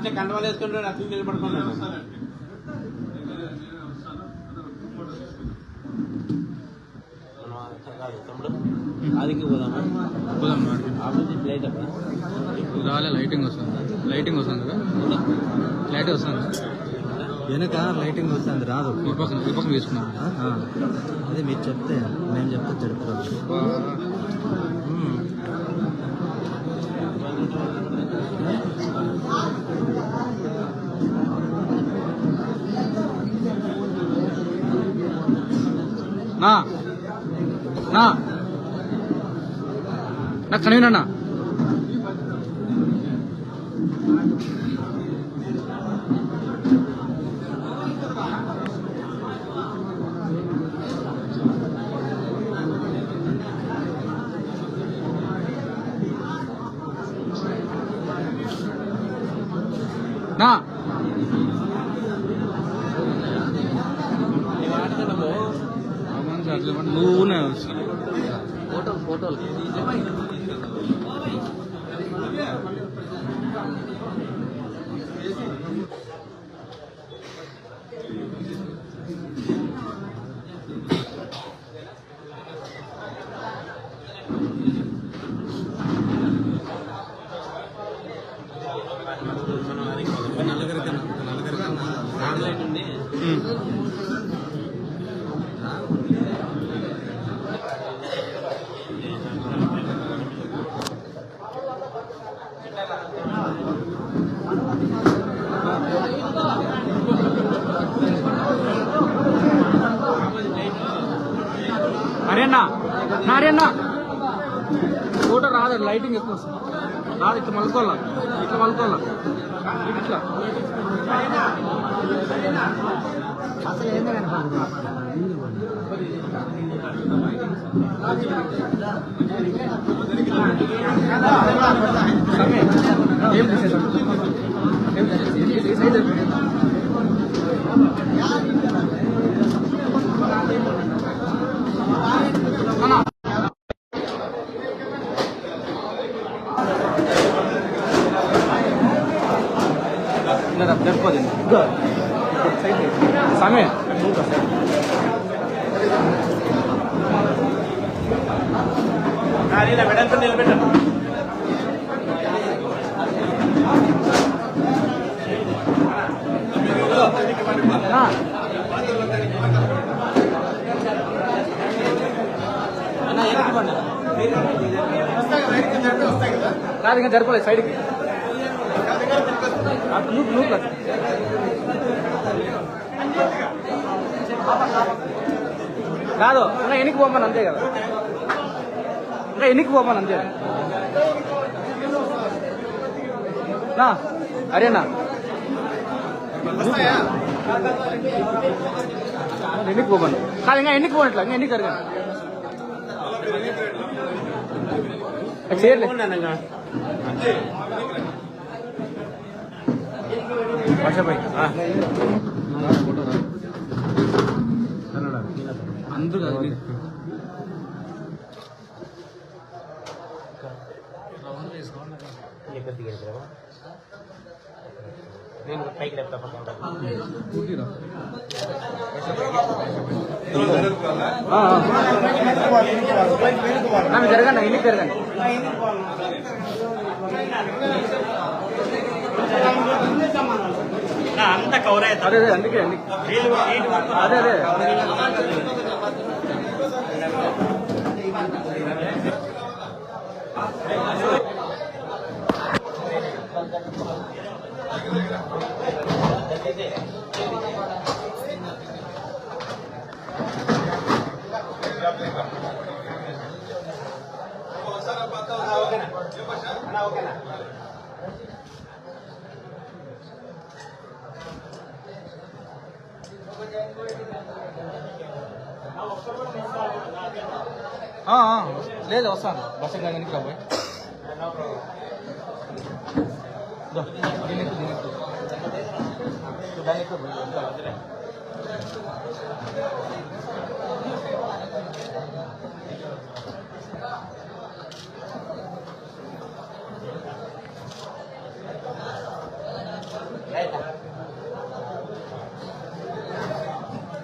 అట్లే కండవాలు వేసుకుంటాడు అట్లా నిలబడుకున్నాడు పోదామా? పోదాం ఆపోజిట్ రాలే లైటింగ్ వస్తుంది. లైటింగ్ వస్తుంది కదా? లైట్ వస్తుంది. వెనక లైటింగ్ వస్తుంది రాదు. ఈ పక్కన ఈ పక్కన తీసుకున్నాం. అదే మీరు చెప్తే మేము చెప్తే తెలుపుకోవచ్చు నా నా నా కనీనన్నా నా. నువ్వు ఫోటో ఫోటోలు అరేనా నా ఫోటో రాదు లైటింగ్ ఎక్కువ రాదు ఇట్లా మలుకోవాలా? ఇట్లా మలుకోవాలా? ఇట్లా. అసలు ఏంటంటే Good. Good. Take it. Samir, move us. జరుపుకోదండి వెడల్పు నిలబెట్టాను. రాదు ఇంకా జరపలేదు సైడ్కి. లూప్ లూప్ కాదు ఇంకా ఎన్నికి పోమని అంతే కదా. ఎన్నికి పోమని అంతే నా అరేనా ఎన్నికి పోమను కాదు ఇంకా ఎన్నికి పోనట్లా ఇంకా ఎన్నికి అడగండి చేయలేదు వర్షపై అందరూ కాదు మీరు. నేను పైకి లేపుతా ఊరిరా. ఆ, ఆ. నా మీరు జరగండి ఎన్నికి జరగండి అంతా కవర్ అవుతా అదే అదే అందుకే అందుకే అదే అదే ఆ, ఆ, లేదు వస్తాను బస్ ఇంకా వెనక్కి రాబోయ్ దో, దీనికి, దీనికి. దానికి ఇంకా వదిలే.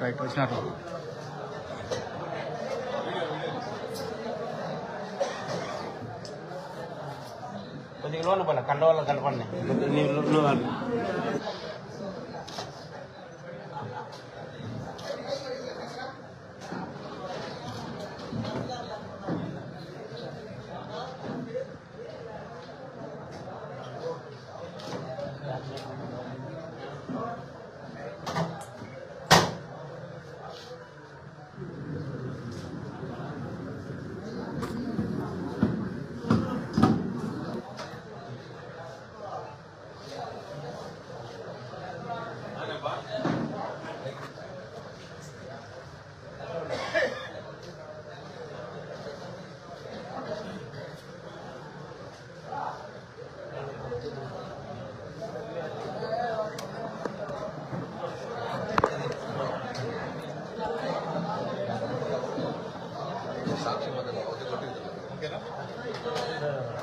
రైట్ వచ్చినట్లు కొద్దిగా లోన పోలే కండ వల్ల కనపడి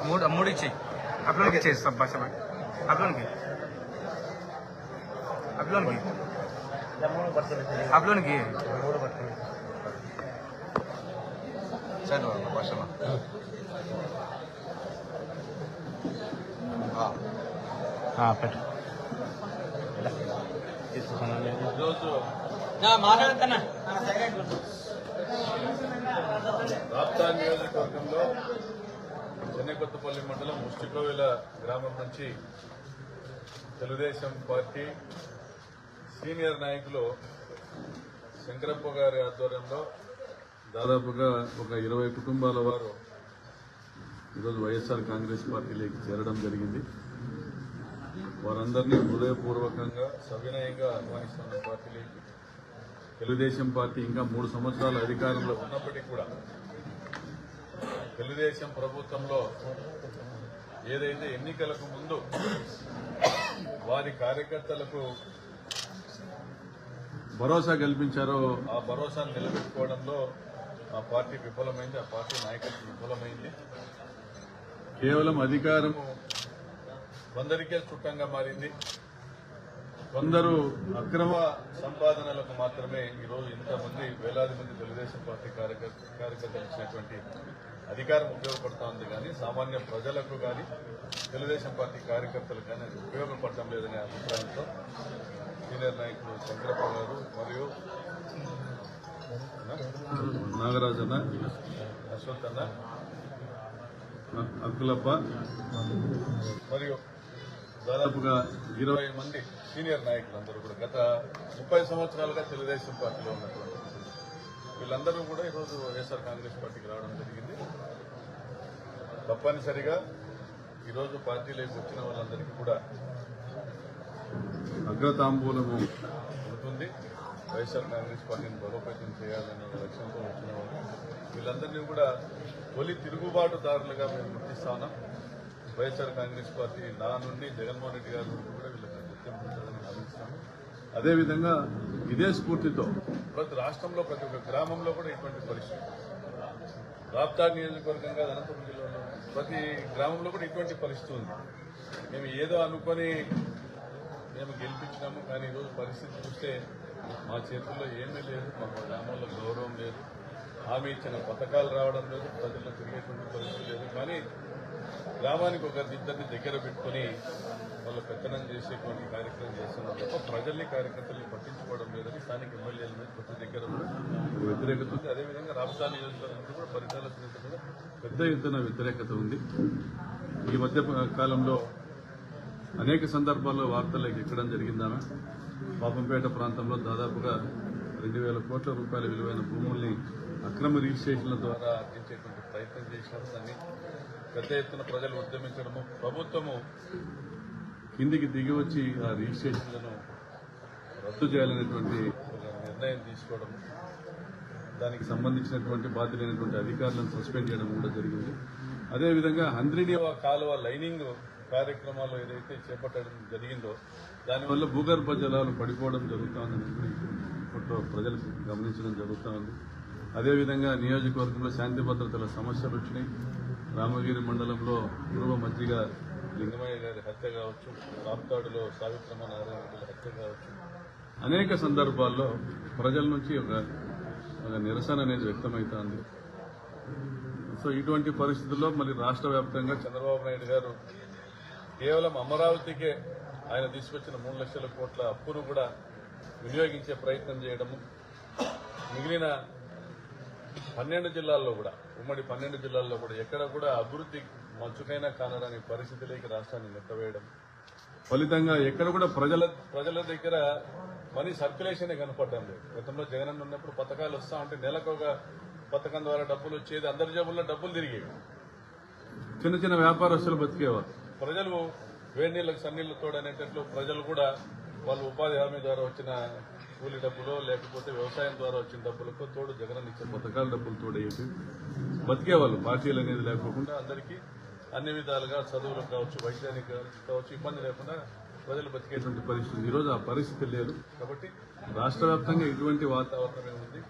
మూడు మూడు ఇచ్చేయి అప్లోన్కి ఇచ్చేసి సబ్ భాష అప్లోన్కి అప్లోన్కి మూడు పట్టుకుని అప్లోన్కి మూడు పట్టుకుని సరే భాషలో పెట్టు తీసుకున్నాను ఈరోజు మాట్లాడుతున్నా రాప్తా నియోజకవర్గంలో చెన్నకొత్తపల్లి మండలం ముష్టికోవిల గ్రామం నుంచి తెలుగుదేశం పార్టీ సీనియర్ నాయకులు శంకరప్ప గారి ఆధ్వర్యంలో దాదాపుగా ఒక ఇరవై కుటుంబాల వారు ఈరోజు వైఎస్ఆర్ కాంగ్రెస్ పార్టీలోకి చేరడం జరిగింది. వారందరినీ హృదయపూర్వకంగా సవినయంగా ఆహ్వానిస్తున్న పార్టీలోకి తెలుగుదేశం పార్టీ ఇంకా మూడు సంవత్సరాల అధికారంలో ఉన్నప్పటికీ కూడా తెలుగుదేశం ప్రభుత్వంలో ఏదైతే ఎన్నికలకు ముందు వారి కార్యకర్తలకు భరోసా కల్పించారో ఆ భరోసాను నిలబెట్టుకోవడంలో ఆ పార్టీ విఫలమైంది ఆ పార్టీ నాయకత్వం విఫలమైంది. కేవలం అధికారము కొందరికే చుట్టంగా మారింది. కొందరు అక్రమ సంపాదనలకు మాత్రమే ఈరోజు ఇంతమంది వేలాది మంది తెలుగుదేశం పార్టీ కార్యకర్త కార్యకర్తలు ఇచ్చినటువంటి అధికారం ఉపయోగపడుతోంది కానీ సామాన్య ప్రజలకు కానీ తెలుగుదేశం పార్టీ కార్యకర్తలకు కానీ అది ఉపయోగపడటం లేదనే అభిప్రాయంతో సీనియర్ నాయకుడు శంకరప్ప గారు మరియు నాగరాజు అన్న అశ్వత్ అన్న అక్కులప్ప మరియు దాదాపుగా ఇరవై మంది సీనియర్ నాయకులందరూ కూడా గత ముప్పై సంవత్సరాలుగా తెలుగుదేశం పార్టీలో ఉన్నటువంటి వీళ్ళందరూ కూడా ఈరోజు వైఎస్ఆర్ కాంగ్రెస్ పార్టీకి రావడం జరిగింది. తప్పనిసరిగా ఈరోజు పార్టీలోకి వచ్చిన వాళ్ళందరికీ కూడా అగ్రతాంబూలము ఉంటుంది. వైఎస్ఆర్ కాంగ్రెస్ పార్టీని బలోపేతం చేయాలనే లక్ష్యంతో వచ్చిన వాళ్ళు. వీళ్ళందరినీ కూడా తొలి తిరుగుబాటుదారులుగా మేము గుర్తిస్తా ఉన్నాం వైఎస్ఆర్ కాంగ్రెస్ పార్టీ నా నుండి జగన్మోహన్ రెడ్డి గారి నుండి కూడా వీళ్ళకి గుర్తింపు ఉంటుందని భావిస్తాము. అదేవిధంగా ఇదే స్ఫూర్తితో ప్రతి రాష్ట్రంలో ప్రతి ఒక్క గ్రామంలో కూడా ఇటువంటి పరిస్థితి. రాప్తా నియోజకవర్గంగా అనంతపురం జిల్లాలో ప్రతి గ్రామంలో కూడా ఇటువంటి పరిస్థితి ఉంది. మేము ఏదో అనుకొని మేము గెలిపించినాము కానీ ఈరోజు పరిస్థితి చూస్తే మా చేతుల్లో ఏమీ లేదు మా గ్రామంలో గౌరవం లేదు. హామీ ఇచ్చిన పథకాలు రావడం లేదు ప్రజల్లో తిరిగేటువంటి పరిస్థితి లేదు. కానీ గ్రామానికి ఒక ఇద్దరిని దగ్గర పెట్టుకొని వాళ్ళు పెత్తనం చేసేటువంటి కార్యక్రమం చేస్తున్నారు తప్ప ప్రజల్ని కార్యకర్తల్ని పట్టించుకోవడం లేదని స్థానిక ఎమ్మెల్యేల మీద ప్రతి దగ్గర కూడా వ్యతిరేకత ఉంది. అదేవిధంగా రాష్ట్ర నియోజకవర్గంలో కూడా పరిసరాల కూడా పెద్ద ఎత్తున వ్యతిరేకత ఉంది. ఈ మధ్య కాలంలో అనేక సందర్భాల్లో వార్తలకు ఎక్కడం జరిగిందామె. పాపంపేట ప్రాంతంలో దాదాపుగా రెండు వేల కోట్ల రూపాయల విలువైన భూముల్ని అక్రమ రిజిస్ట్రేషన్ల ద్వారా అర్జించేటువంటి ప్రయత్నం చేసినారు దాన్ని పెద్ద ఎత్తున ప్రజలు ఉద్యమించడము ప్రభుత్వము కిందికి దిగి వచ్చి ఆ రిజిస్ట్రేషన్లను రద్దు చేయాలనేటువంటి నిర్ణయం తీసుకోవడం దానికి సంబంధించినటువంటి బాధ్యులైనటువంటి అధికారులను సస్పెండ్ చేయడం కూడా జరిగింది. అదేవిధంగా హంద్రినీవా కాలువ లైనింగ్ కార్యక్రమాలు ఏదైతే చేపట్టడం జరిగిందో దానివల్ల భూగర్భ జలాలు పడిపోవడం జరుగుతుందని కూడా ఇప్పట్లో ప్రజలు గమనించడం జరుగుతూ ఉంది అదేవిధంగా నియోజకవర్గంలో శాంతి భద్రతల సమస్యలు వచ్చినాయి. రామగిరి మండలంలో పూర్వ మంత్రిగా లింగమయ్య గారి హత్య కావచ్చు రాప్తాడులో సావిత్రమ్మ నారాయణ హత్య కావచ్చు. అనేక సందర్భాల్లో ప్రజల నుంచి ఒక ఒక నిరసన అనేది వ్యక్తమవుతోంది సో ఇటువంటి పరిస్థితుల్లో మళ్ళీ రాష్ట్ర వ్యాప్తంగా చంద్రబాబు నాయుడు గారు కేవలం అమరావతికే ఆయన తీసుకొచ్చిన మూడు లక్షల కోట్ల అప్పును కూడా వినియోగించే ప్రయత్నం చేయడము మిగిలిన పన్నెండు జిల్లాల్లో కూడా ఉమ్మడి పన్నెండు జిల్లాల్లో కూడా ఎక్కడ కూడా అభివృద్ధి మంచుకైనా కానరాని పరిస్థితిలోకి రాష్ట్రాన్ని నెట్టవేయడం. ఫలితంగా ఎక్కడ కూడా ప్రజల ప్రజల దగ్గర మనీ సర్క్యులేషన్ కనపడడం లేదు. గతంలో జగనన్న ఉన్నప్పుడు పథకాలు వస్తా ఉంటే నెలకు ఒక పథకం ద్వారా డబ్బులు వచ్చేది అందరి జేబుల్లో డబ్బులు తిరిగేవి. చిన్న చిన్న వ్యాపారస్తులు బతికేవారు. ప్రజలు వేడి నీళ్ళకి సన్నీళ్ళు తోడనేటట్లు ప్రజలు కూడా వాళ్ళు ఉపాధి హామీ ద్వారా వచ్చిన కూలి డబ్బులో లేకపోతే వ్యవసాయం ద్వారా వచ్చిన డబ్బులతో తోడు జగన్ ఇచ్చే పథకాల డబ్బులు తోడేసి బతికేవాళ్ళు పార్టీలు అనేది లేకోకుండా అందరికీ అన్ని విధాలుగా చదువులకు కావచ్చు వైద్యానికి కావచ్చు ఇబ్బంది లేకుండా ప్రజలు బతికేటువంటి పరిస్థితి. ఈరోజు ఆ పరిస్థితి లేదు. కాబట్టి రాష్ట్ర వ్యాప్తంగా ఇటువంటి వాతావరణమే ఉంది.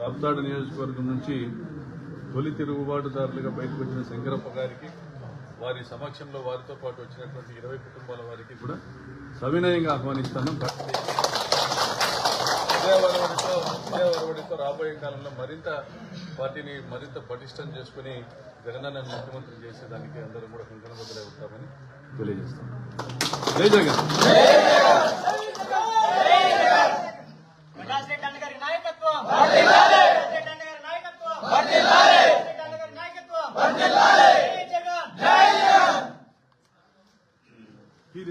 రాప్తాడు నియోజకవర్గం నుంచి తొలి తిరుగుబాటుదారులుగా బయటకు వచ్చిన శంకరప్ప గారికి వారి సమక్షంలో వారితో పాటు వచ్చినటువంటి ఇరవై కుటుంబాల వారికి కూడా సవినయంగా ఆహ్వానిస్తాను. ఇదే ఒరవడితో ఇదే ఒరవడితో రాబోయే కాలంలో మరింత పార్టీని మరింత పటిష్టం చేసుకుని జగనన్న ముఖ్యమంత్రి చేసేదానికి అందరూ కూడా కంకణబద్దులై ఉంటామని తెలియజేస్తాం జై జగన్. ప్రకాష్ రెడ్డి అన్న గారి నాయకత్వం ప్రకాష్ రెడ్డి అన్న గారి నాయకత్వం ప్రకాష్ రెడ్డి అన్న గారి నాయకత్వం జై జగన్ ఈ చెప్పింది పా?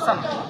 上。